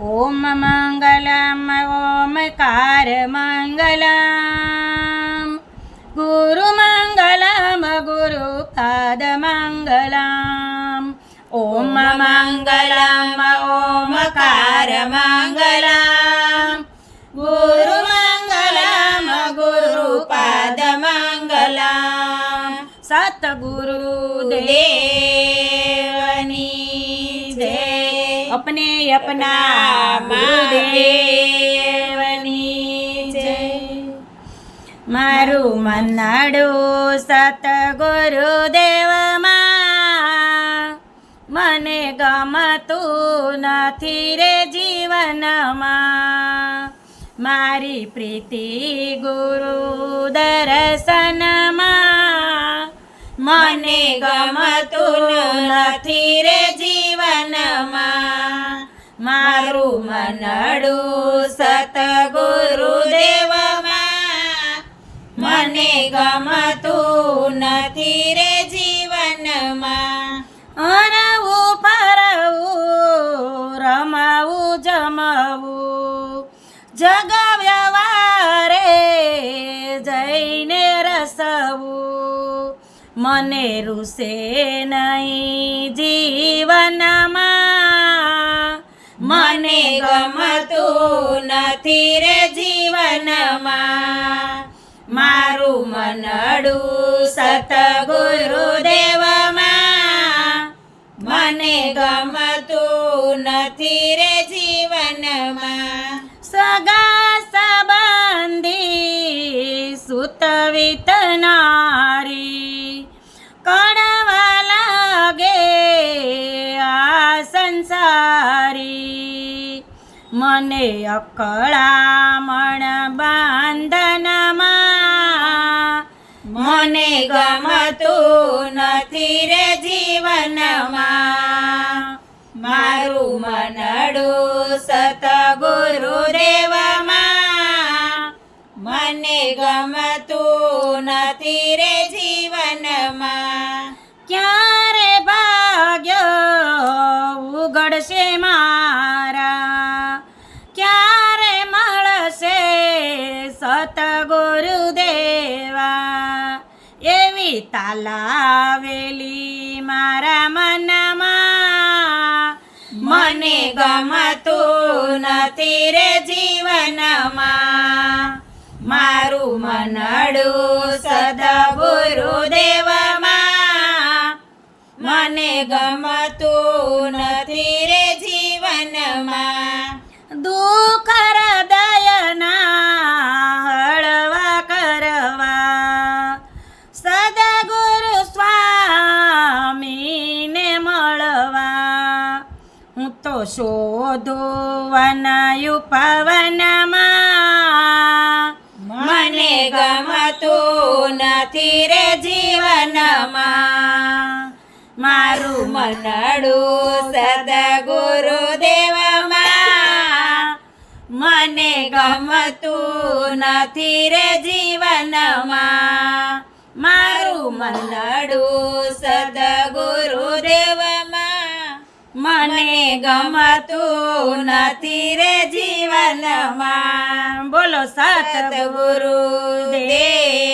ஓம் மங்களம் ஓமகாரமங்கலம் குருமங்கலம் குரு பாதமங்கலம் ஓம் மங்களம் ஓமகாரமங்கலம் குருமங்கலம் குரு பாதமங்கலம் சத்குரு தேவ અપને અપના ગુરુદેવની જય મારું મનાડું સત ગુરુદેવમાં મને ગમતું નથી રે જીવનમાં મારી પ્રીતિ ગુરુ દર્શનમાં મને ગમતું નથી રે જીવનમાં મારું મનડું સતગુરુદેવમાં. મને ગમતું નથી રે જીવનમાં. હરવું, ફરવું, રમાવું, જમાવું. જગાવ્યા જઈને રસવું. મને રૂસે નહીં જીવનમાં. ગમતું નથી રે જીવનમાં. મારું મનડું સત ગુરુદેવમાં મને ગમતું નથી રે જીવનમાં. સગા સંબંધી સુત વિતનારી કડવા લાગે આ સંસારી. મને અકળામણ બાંધનમાં. મને ગમતું નથી રે જીવનમાં. મારું મનડું સતગુરુ ગુરુદેવમાં મને ગમતું નથી રે જીવનમાં. ક્યારે ભાગ્યો ઉગડશે મારા સતગુરુ દેવા એવી તાલાવેલી મારા મનમાં. મને ગમતું નથી રે જીવનમાં. મારું મનડું સદા ગુરુદેવમાં મને ગમતું મળવા હું તો શોધો વનાયું પવનમાં. મને ગમતું નથી રે જીવનમાં. મારું મનડું સદગુરુ દેવમાં. મને ગમતું નથી રે જીવનમાં. મારું મનડું સદગુરુ દેવમાં મને ગમતું નથી રે જીવનમાં. બોલો સતગુરુ દેવ.